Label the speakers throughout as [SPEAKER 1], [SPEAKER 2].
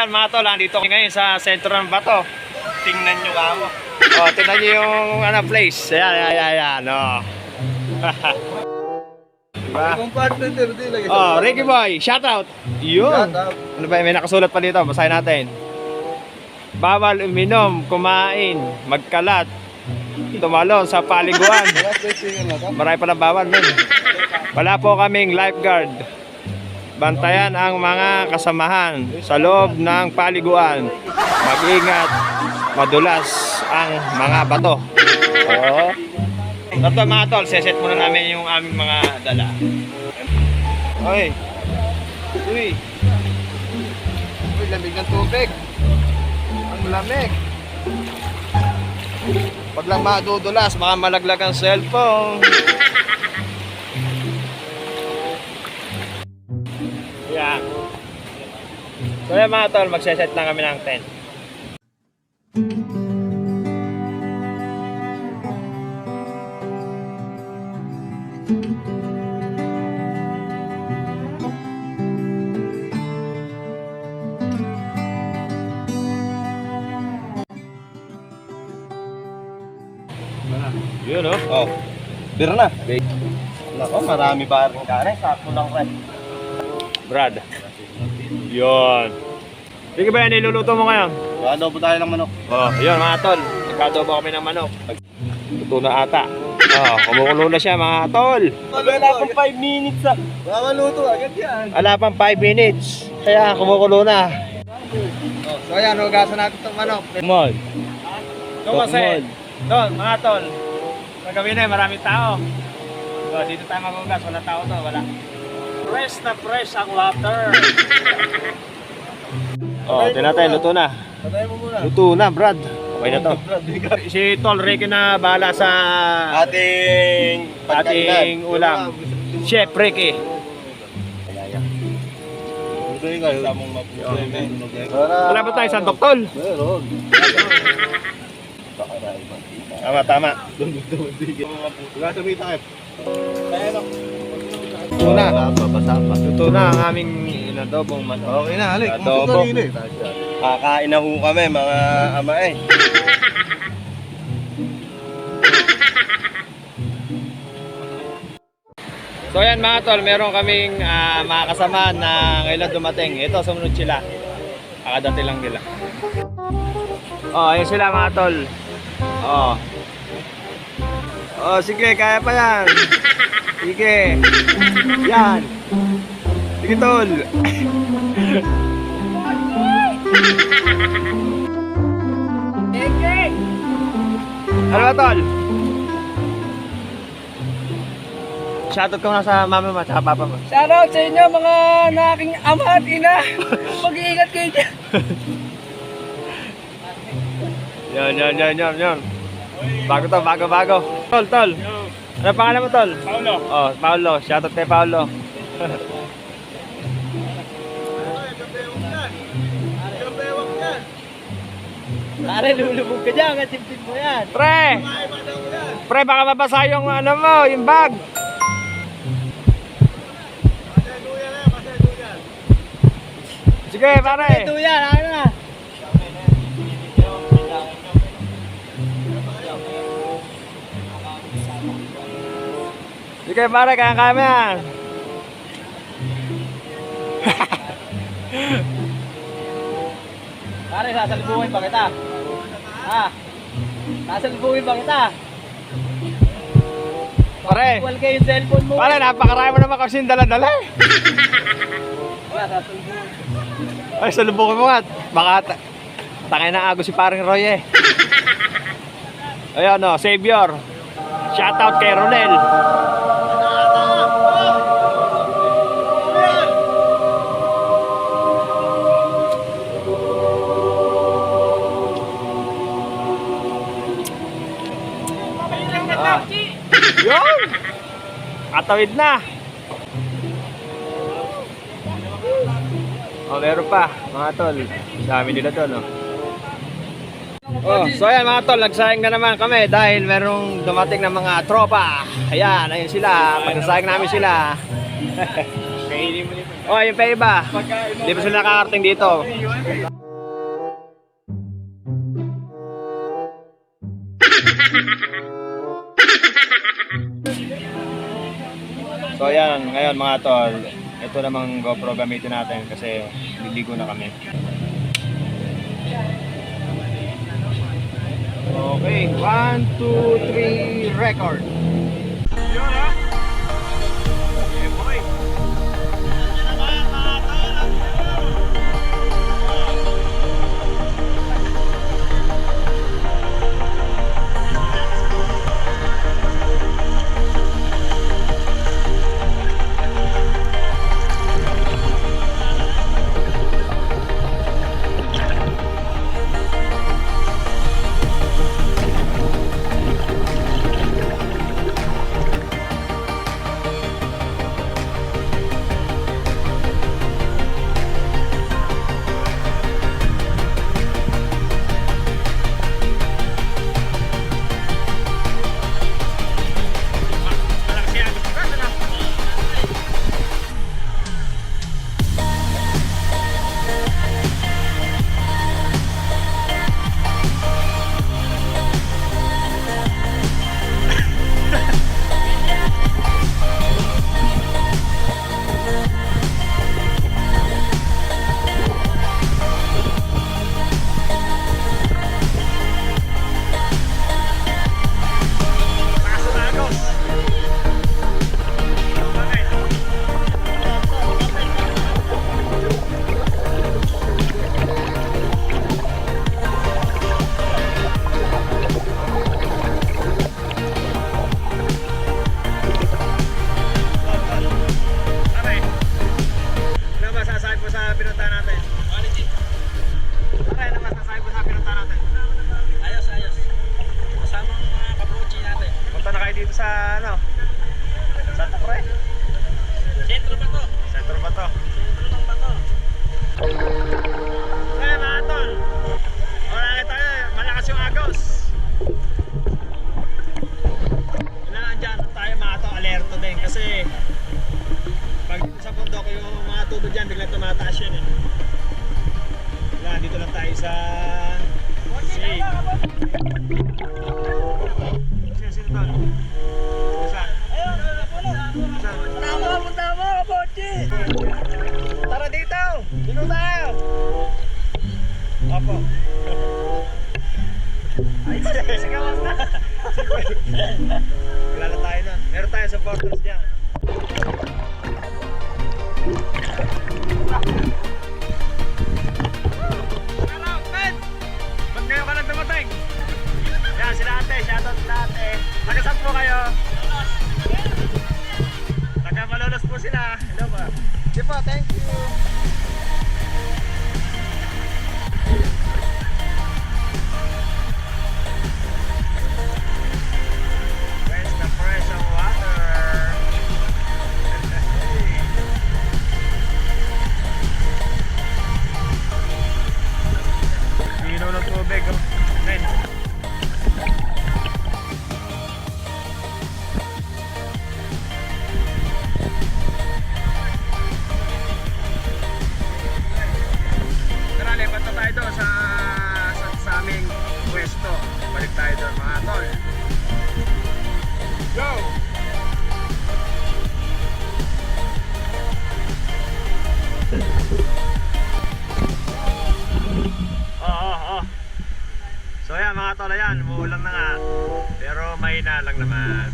[SPEAKER 1] yan mga tol, kami ngayon sa sentro ng Bato.
[SPEAKER 2] Tingnan nyo kamo.
[SPEAKER 1] Oh, tingnan niyo yung ano, place. Ayan, ayan, ayan, ayan. Oh. diba? Oh, Ricky Boy, shout out. Yun. Ano ba, may nakasulat pa dito, basahin natin. Bawal uminom, kumain, magkalat, tumalon sa paliguan. Marami pa ng bawal, men. Wala po kaming lifeguard. Bantayan ang mga kasamahan sa loob ng paliguan. Mag-ingat, madulas ang mga bato. Oo. Ito mga tol, seset muna namin yung aming mga dala. Okay. Uy.
[SPEAKER 2] Uy, lamig ng tubig. Ang lamig.
[SPEAKER 1] Pag lang madudulas, baka malaglag ang cellphone. Yan. So yan mga tol, magseset lang kami ng tent. Yun oh.
[SPEAKER 2] Oh. Bira na. Nako, marami pa rin kare. Sakto lang rin.
[SPEAKER 1] Brad. Yun. Sige ba yan, niluluto mo ngayon?
[SPEAKER 2] Ano po tayo ng manok?
[SPEAKER 1] Oh, yun mga tol. Nagkadobo kami ng manok. Luto na ata. Oh, kumukulo na siya mga tol.
[SPEAKER 2] Wala pang 5 minutes ah. Mamaluto agad yan.
[SPEAKER 1] Wala pang 5 minutes. Kaya kumukulo na.
[SPEAKER 2] Oh, so ayan, hugasan natin itong manok.
[SPEAKER 1] Mod.
[SPEAKER 2] Ito kasi,
[SPEAKER 1] Doon, mga tol. Paggabi na, maraming tao. So, dito tayo magugas. Wala tao to, wala. Fresh na fresh ang water. oh, tinatay, luto na.
[SPEAKER 2] Patay mo muna.
[SPEAKER 1] Luto na, Brad. Okay na to. Si Tol Ricky na bahala sa
[SPEAKER 2] Ating
[SPEAKER 1] ating ulam. Chef Ricky. Wala ba tayo sa doktor?
[SPEAKER 2] Meron.
[SPEAKER 1] Tama, tama.
[SPEAKER 2] Gasabi tayo.
[SPEAKER 1] Luto na.
[SPEAKER 2] Babasama.
[SPEAKER 1] Luto na ang aming inadobong manok.
[SPEAKER 2] Okay na, halik.
[SPEAKER 1] Adobo.
[SPEAKER 2] Kakain na ho kami, mga ama eh.
[SPEAKER 1] So yan mga tol, meron kaming ah, mga kasama na ngayon dumating. Ito, sumunod sila. Kakadati lang nila. Oh, ayun sila mga tol. Oh. Oh, sige, kaya pa yan. Sige. Yan. Sige, tol. Ano ba, tol? Shoutout ko na sa mama mo at saka papa mo.
[SPEAKER 3] Shoutout sa inyo mga naking ama at ina. Mag-iingat kayo dyan.
[SPEAKER 1] Yan, yan, yan, yan, yan. Bago to, bago, bago. Tol, tol. Ano pangalan mo, tol? Paulo. Oh, Paulo. Shoutout kay Paulo.
[SPEAKER 3] Pare, lulubog ka dyan. Katiptip mo yan.
[SPEAKER 1] Pre! Pre, baka mabasa yung ano mo, yung bag. Sige, pare.
[SPEAKER 3] Ito yan. Ano
[SPEAKER 1] Sige, pare, kaya-kaya mo yan.
[SPEAKER 3] Pare, sasalubungin ba kita? Ha? Sasalubungin ba kita?
[SPEAKER 1] Pare,
[SPEAKER 3] Wal kayo yung cellphone mo.
[SPEAKER 1] pare, napakarami mo naman kasing dala-dala. eh. Ay, salubungin mo nga. Baka ta- tangay na ago si paring Roy eh. Ayun, no, Savior. Shoutout kay Ronel. Tatawid na. Oh, meron pa, mga tol. Dami nila tol, oh. Oh, so ayan mga tol, nagsayang na naman kami dahil merong dumating ng mga tropa. Ayan, ayun sila. Pagsasayang namin sila. oh, yung pa iba. Hindi pa sila nakakarating dito. ayan, ngayon mga tol, ito namang GoPro gamitin natin kasi liligo na kami. Okay, 1, 2, 3, record! mataas yan eh. Wala, dito lang tayo sa... Say. Sino, sino to? Saan? Ayun, saan?
[SPEAKER 3] Tama, punta mo, Bochi!
[SPEAKER 1] Tara dito! Dito tayo! Opo. Ay, sige, sige, basta. Wala na tayo na. Meron tayo supporters dyan. Dipo, thank you. mga tol, ayan, umuulan na nga. Pero may na lang
[SPEAKER 3] naman.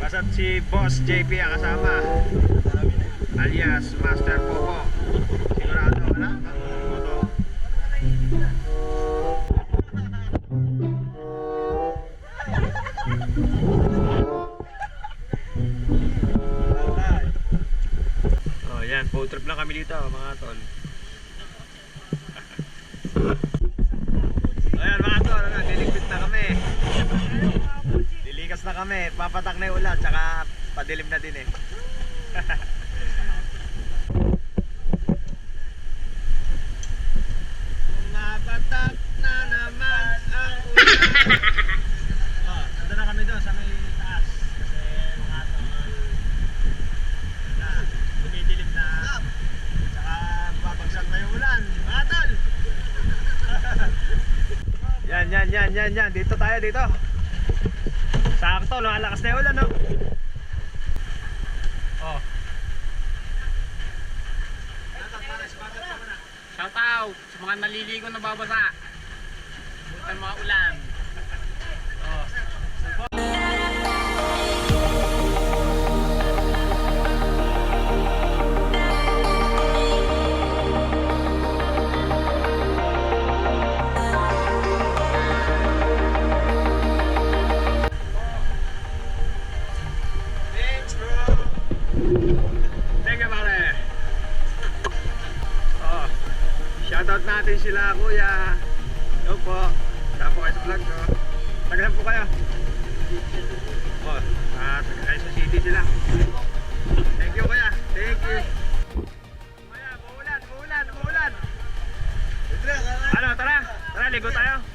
[SPEAKER 1] Basta't si Boss JP ang kasama. Alias Master Popo. Sigurado wala? Moto oh yan, boat trip lang kami dito mga tol. Na kami. Papatak na yung ulan. Tsaka padilim na din eh. Nabatak na naman ang ulan. oh, nandun na kami doon sa may taas. Kasi mga tol, na, dumidilim na. Tsaka babagsak na yung ulan. Mga tol! yan, yan, yan, yan, yan. Dito tayo, dito. Sakto, lumalakas na yung ulan, no? Oh.
[SPEAKER 3] Shout out sa mga naliligo na babasa. Bukan mga ulan.
[SPEAKER 1] Shoutout natin sila, kuya. Hello po. Saan po kayo sa vlog ko? Tagalan po kayo. Oh, at Quezon City sila. Thank you, kuya. Thank you. Kuya, muulan, muulan, muulan. Ano, tara. Tara, ligo tayo.